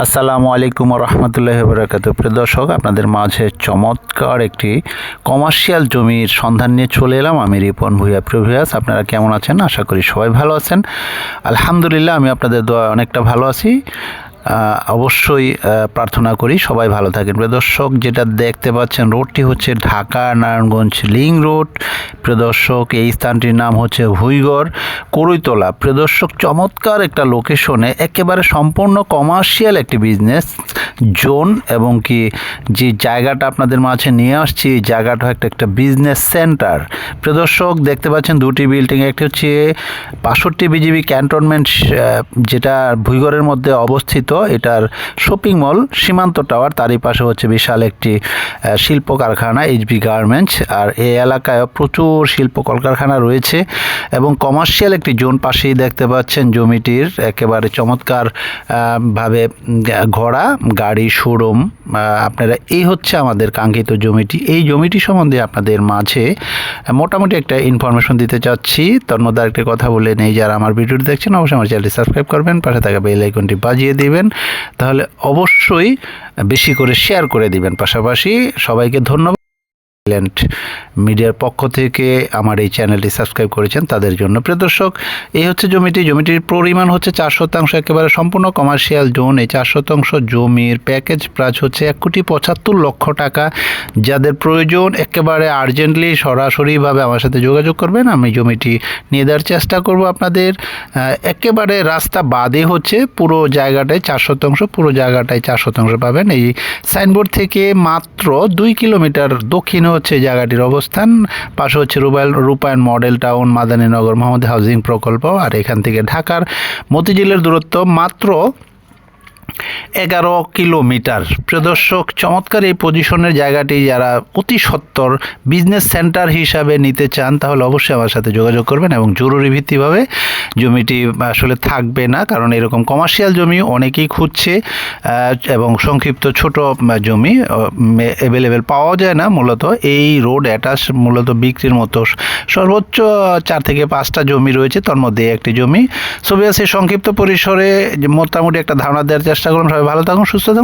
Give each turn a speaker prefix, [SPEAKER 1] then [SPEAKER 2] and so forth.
[SPEAKER 1] আসসালামু আলাইকুম রহমতুল্লাহ বরাকাত প্রিয় দর্শক, আপনাদের মাঝে চমৎকার একটি কমার্শিয়াল জমির সন্ধান নিয়ে চলে এলাম। আমি রিপন ভুইয়া প্রভিয়াস আপনারা কেমন আছেন? আশা করি সবাই ভালো আছেন। আলহামদুলিল্লাহ, আমি আপনাদের দোয়া অনেকটা ভালো আছি। অবশ্যই প্রার্থনা করি। সবাই ভালো থাকেন। প্রিয় দর্শক, যেটা দেখতে পাচ্ছেন, রোডটি হচ্ছে ঢাকা নারায়ণগঞ্জ লিং রোড। প্রিয় দর্শক, এই স্থানটির নাম হচ্ছে ভুইগড় করইতলা প্রিয় দর্শক, চমৎকার একটা লোকেশনে একেবারে সম্পূর্ণ কমার্শিয়াল একটি বিজনেস জোন এবং কি যে জায়গাটা আপনাদের মাঝে নিয়ে আসছি, এই জায়গাটা একটা একটা বিজনেস সেন্টার প্রিয় দর্শক, দেখতে পাচ্ছেন দুটি বিল্ডিং একটি হচ্ছে বাষট্টি বিজিবি ক্যান্টনমেন্ট যেটা ভুইগড়ের মধ্যে অবস্থিত। এটার শপিং মল সীমান্ত টাওয়ার তারই পাশে হচ্ছে বিশাল একটি শিল্প কারখানা এইচবি গার্মেন্টস আর এই এলাকায় প্রচুর শিল্প কলকারখানা রয়েছে এবং কমার্শিয়াল একটি জোন পাশেই দেখতে পাচ্ছেন জমিটির একেবারে চমৎকার ভাবে ঘোড়া, গাড়ি, শোরুম আপনারা এই হচ্ছে আমাদের কাঙ্ক্ষিত জমিটি। এই জমিটি সম্বন্ধে আপনাদের মাঝে মোটামুটি একটা ইনফরমেশন দিতে চাচ্ছি। তার মধ্যে আরেকটি কথা বলে নেই, যারা আমার ভিডিওটি দেখছেন, অবশ্যই আমার চ্যানেলটি সাবস্ক্রাইব করবেন, পাশে থাকা বেল আইকনটি বাজিয়ে দিবেন। তাহলে অবশ্যই বেশি করে শেয়ার করে দিবেন। পাশাপাশি সবাইকে ধন্যবাদ। সাইলেন্ট মিডিয়ার পক্ষ থেকে আমার এই চ্যানেলটি সাবস্ক্রাইব করেছেন তাদের জন্য প্রিয় দর্শক, এই হচ্ছে জমিটি। জমিটির পরিমাণ হচ্ছে চার শতাংশ, একেবারে সম্পূর্ণ কমার্শিয়াল জোন এই চার শতাংশ জমির প্যাকেজ প্রাইস হচ্ছে এক কোটি পঁচাত্তর লক্ষ টাকা। যাদের প্রয়োজন একেবারে আর্জেন্টলি সরাসরিভাবে আমার সাথে যোগাযোগ করবেন। আমি জমিটি নিয়ে দেওয়ার চেষ্টা করব আপনাদের। একেবারে রাস্তা বাদে হচ্ছে পুরো জায়গাটায় চার শতাংশ, পুরো জায়গাটায় চার শতাংশ পাবেন। এই সাইনবোর্ড থেকে মাত্র দুই কিলোমিটার দক্ষিণে হচ্ছে এই জায়গাটির অবস্থান। পাশে হচ্ছে Rubail Rupayan model town, Madaninagar, Mohammad housing প্রকল্প, আর এখান থেকে ঢাকার মতিঝিলের দূরত্ব মাত্র এগারো কিলোমিটার। প্রদর্শক চমৎকার এই পজিশনের জায়গাটি যারা অতি সত্তর বিজনেস সেন্টার হিসাবে নিতে চান, তাহলে অবশ্যই আমার সাথে যোগাযোগ করবেন এবং জরুরি ভিত্তিভাবে জমিটি আসলে থাকবে না, কারণ এরকম কমার্শিয়াল জমি অনেকেই খুঁজছে এবং সংক্ষিপ্ত ছোট জমি অ্যাভেলেবেল পাওয়া যায় না মূলত। এই রোড অ্যাটাচ মূলত বিক্রির মতো সর্বোচ্চ চার থেকে পাঁচটা জমি রয়েছে তার মধ্যে একটি জমি। আছে সংক্ষিপ্ত পরিসরে মোটামুটি একটা ধারণা দেওয়ার চেষ্টা করলাম সবাই ভালো থাকুন সুস্থ থাকুন।